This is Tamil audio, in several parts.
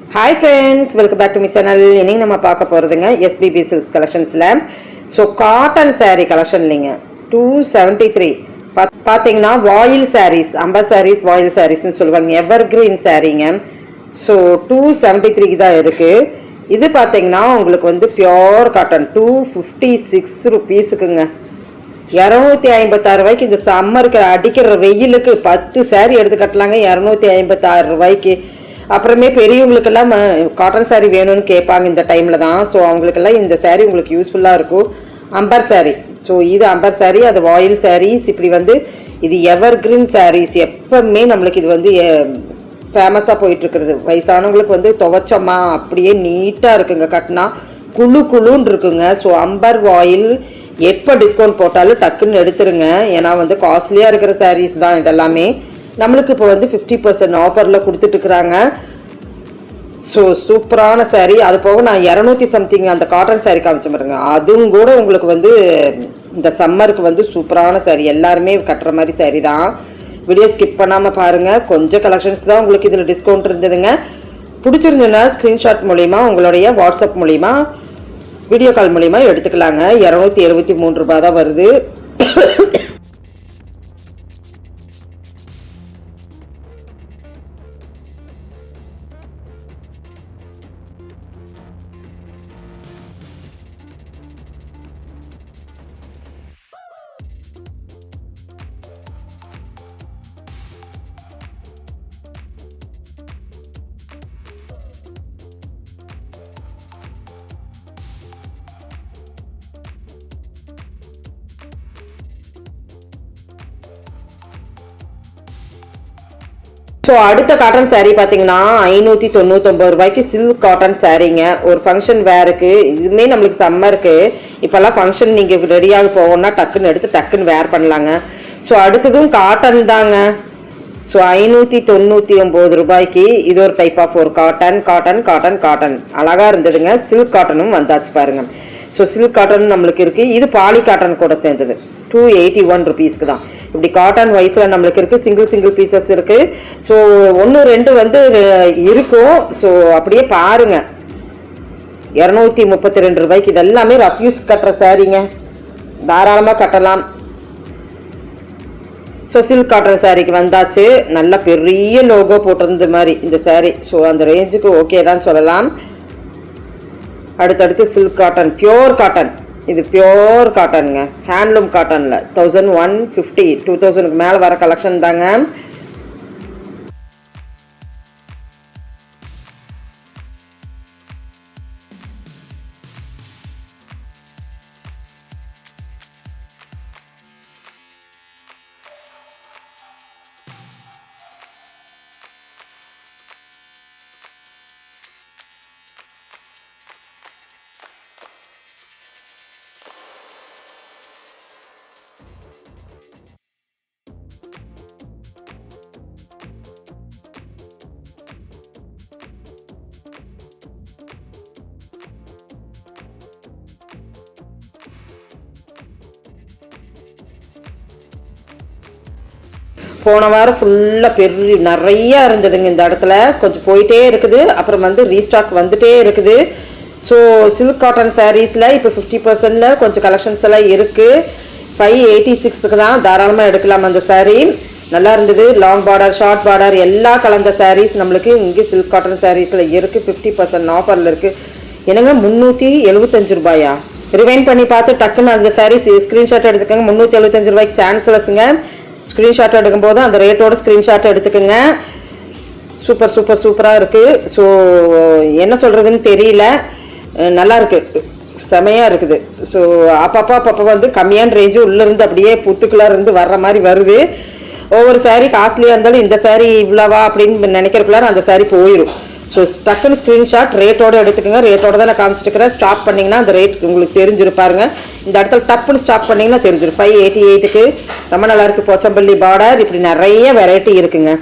Hi friends welcome back to me channel இன்னைக்கு நம்ம பார்க்க போகிறதுங்க எஸ்பிபி சில்க்ஸ் கலெக்ஷன்ஸில் ஸோ காட்டன் சாரீ கலெக்ஷன் இல்லைங்க. டூ செவன்ட்டி த்ரீ பார்த்தீங்கன்னா voile sarees amber sarees voile சாரீஸ்னு சொல்லுவாங்க. எவர் கிரீன் சாரீங்க ஸோ டூ செவன்ட்டி த்ரீக்கு தான் இருக்குது இது பார்த்தீங்கன்னா உங்களுக்கு வந்து pure cotton two fifty six ருபீஸுக்குங்க இரநூத்தி ஐம்பத்தாறு ரூபாய்க்கு இந்த சம்மருக்கு அடிக்கிற வெயிலுக்கு பத்து சாரீ எடுத்து கட்டலாங்க. இரநூத்தி ஐம்பத்தாறு ரூபாய்க்கு. அப்புறமே பெரியவங்களுக்கெல்லாம் காட்டன் சாரீ வேணும்னு கேட்பாங்க இந்த டைமில் தான். ஸோ அவங்களுக்கெல்லாம் இந்த சாரீ உங்களுக்கு யூஸ்ஃபுல்லாக இருக்கும். அம்பர் சாரீ ஸோ இது அம்பர் சாரீ அது வாயில் சாரீஸ் இப்படி வந்து இது எவர் கிரீன் சாரீஸ் எப்பவுமே நம்மளுக்கு இது வந்து ஃபேமஸாக போயிட்டுருக்குறது. வயசானவங்களுக்கு வந்து துவைச்சோமா அப்படியே நீட்டாக இருக்குங்க. கட்டினா குழு குழுன்னு இருக்குங்க. ஸோ அம்பர் வாயில் எப்போ டிஸ்கவுண்ட் போட்டாலும் டக்குன்னு எடுத்துருங்க. ஏன்னா வந்து காஸ்ட்லியாக இருக்கிற சாரீஸ் தான் இதெல்லாமே. நம்மளுக்கு இப்போ வந்து ஃபிஃப்டி பர்சன்ட் ஆஃபரில் கொடுத்துட்ருக்குறாங்க ஸோ சூப்பரான சேரீ அது போக நான் இரநூத்தி சம்திங் அந்த காட்டன் சேரீ காமிச்சு பாருங்க. அதுவும் கூட உங்களுக்கு வந்து இந்த சம்மருக்கு வந்து சூப்பரான சேரீ எல்லாருமே கட்டுற மாதிரி saree தான். வீடியோ ஸ்கிப் பண்ணாமல் பாருங்கள் கொஞ்சம் கலெக்ஷன்ஸ் தான் உங்களுக்கு இதில் டிஸ்கவுண்ட் இருந்ததுங்க. பிடிச்சிருந்ததுன்னா ஸ்க்ரீன்ஷாட் மூலிமா உங்களுடைய வாட்ஸ்அப் மூலிமா வீடியோ கால் மூலிமா எடுத்துக்கலாங்க. இரநூத்தி எழுபத்தி மூணு ரூபா தான் வருது. ஸோ அடுத்த காட்டன் சாரீ பார்த்தீங்கன்னா ஐநூற்றி தொண்ணூத்தொம்பது ரூபாய்க்கு சில்க் காட்டன் சாரீங்க ஒரு ஃபங்க்ஷன் வேருக்கு இதுவுமே நம்மளுக்கு சம்மருக்கு இப்போல்லாம் ஃபங்க்ஷன் நீங்கள் ரெடியாக போகணும்னா டக்குன்னு எடுத்து டக்குன்னு வேர் பண்ணலாங்க. ஸோ அடுத்ததும் காட்டன் தாங்க. ஸோ ஐநூற்றி தொண்ணூற்றி ஒம்பது ரூபாய்க்கு இது ஒரு டைப் ஆஃப் ஒரு காட்டன் காட்டன் காட்டன் காட்டன் அழகாக இருந்ததுங்க. சில்க் காட்டனும் வந்தாச்சு பாருங்க. ஸோ சில்க் காட்டன் நம்மளுக்கு இருக்குது இது பாலி காட்டன் கூட சேர்ந்தது. டூ எயிட்டி ஒன் ருபீஸ்க்கு தான். இப்படி காட்டன் வைஸில் நம்மளுக்கு இருக்குது சிங்கிள் சிங்கிள் பீசஸ் இருக்குது ஸோ ஒன்று ரெண்டு வந்து இருக்கும். ஸோ அப்படியே பாருங்கள் இரநூத்தி முப்பத்தி ரெண்டு ரூபாய்க்கு இதெல்லாமே ரஃப்யூஸ் கட்டுற சாரீங்க தாராளமாக கட்டலாம். ஸோ சில்க் காட்டன் சாரீக்கு வந்தாச்சு. நல்ல பெரிய லோகோ போட்டிருந்த மாதிரி இந்த சாரீ ஸோ அந்த ரேஞ்சுக்கு ஓகே தான் சொல்லலாம். அடுத்தடுத்து சில்க் காட்டன் பியோர் காட்டன் இது பியோர் காட்டனுங்க ஹேண்ட்லூம் காட்டனில் தௌசண்ட் ஒன் ஃபிஃப்டி டூ தௌசண்ட்க்கு மேலே வர கலெக்ஷன் தாங்க. போன வாரம் ஃபுல்லாக பெரிய நிறையா இருந்ததுங்க இந்த இடத்துல. கொஞ்சம் போயிட்டே இருக்குது. அப்புறம் வந்து ரீஸ்டாக் வந்துட்டே இருக்குது. ஸோ சில்க் காட்டன் சாரீஸில் இப்போ ஃபிஃப்டி பர்சன்டில் கொஞ்சம் கலெக்ஷன்ஸ் எல்லாம் இருக்குது ஃபைவ் எயிட்டி சிக்ஸுக்கு தான் தாராளமாக எடுக்கலாம் அந்த சாரீ நல்லா இருந்தது. லாங் பார்டர் ஷார்ட் பார்டர் எல்லா கலந்த சாரீஸ் நம்மளுக்கு இங்கே சில்க் காட்டன் சாரீஸில் இருக்குது ஃபிஃப்டி பர்சன்ட் ஆஃபரில் இருக்குது என்னங்க முந்நூற்றி எழுபத்தஞ்சு ரூபாயா? ரிவைன் பண்ணி பார்த்து டக்குன்னு அந்த சாரீஸ் ஸ்க்ரீன்ஷாட் எடுத்துக்கோங்க. முந்நூற்றி எழுபத்தஞ்சு ரூபாய்க்கு சான்ஸ்லெஸ்ங்க ஸ்க்ரீன்ஷாட் எடுக்கும்போது அந்த ரேட்டோட ஸ்க்ரீன்ஷாட் எடுத்துக்கோங்க. சூப்பர் சூப்பர் சூப்பராக இருக்குது ஸோ என்ன சொல்கிறதுன்னு தெரியல. நல்லா இருக்குது செமையாக இருக்குது. ஸோ அப்பப்போ அப்பப்போ வந்து கம்மியான ரேஞ்சு உள்ளேருந்து அப்படியே புத்துக்குள்ளார இருந்து வர்ற மாதிரி வருது. ஒவ்வொரு சாரீ காஸ்ட்லியாக இருந்தாலும் இந்த சாரீ இவ்வளவா அப்படின்னு நினைக்கிறக்குள்ளார அந்த சாரீ போயிடும் ஸோ டக்குன்னு ஸ்க்ரீன்ஷாட் ரேட்டோட எடுத்துக்கோங்க. ரேட்டோட தான் நான் காமிச்சிட்டு இருக்கிறேன். ஸ்டாப் பண்ணிங்கன்னா அந்த ரேட் உங்களுக்கு தெரிஞ்சிருப்பாருங்க இந்த இடத்துல டப்புன்னு ஸ்டாப் பண்ணிங்கன்னா தெரிஞ்சிடும் ஃபைவ் எயிட்டி எயிட்டுக்கு ரொம்ப நல்லா இருக்குது போச்சம்பள்ளி பார்டர் இப்படி நிறைய வெரைட்டி இருக்குங்க.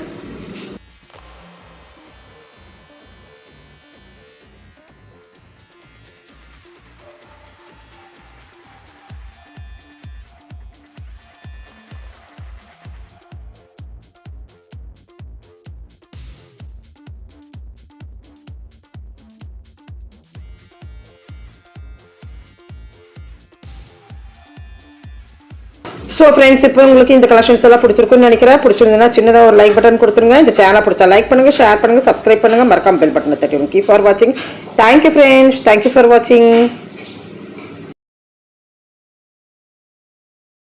ஸோ ஃப்ரெண்ட்ஸ் இப்போ உங்களுக்கு இந்த கலெக்ஷன்ஸ் எல்லாம் பிடிச்சிருக்குன்னு நினைக்கிறேன். பிடிச்சிருந்ததுன்னா சின்னதாக ஒரு லைக் பட்டன் கொடுத்துருங்க. இந்த சேனல் பிடிச்சா லைக் பண்ணுங்க ஷேர் பண்ணுங்க சப்ஸ்கிரைப் பண்ணுங்க. மறக்காம பெல் பட்டனை தட்டி கீப் ஃபார் வாட்சிங் தேங்க்யூ ஃப்ரெண்ட்ஸ் தேங்க்யூ ஃபார் வாட்சிங்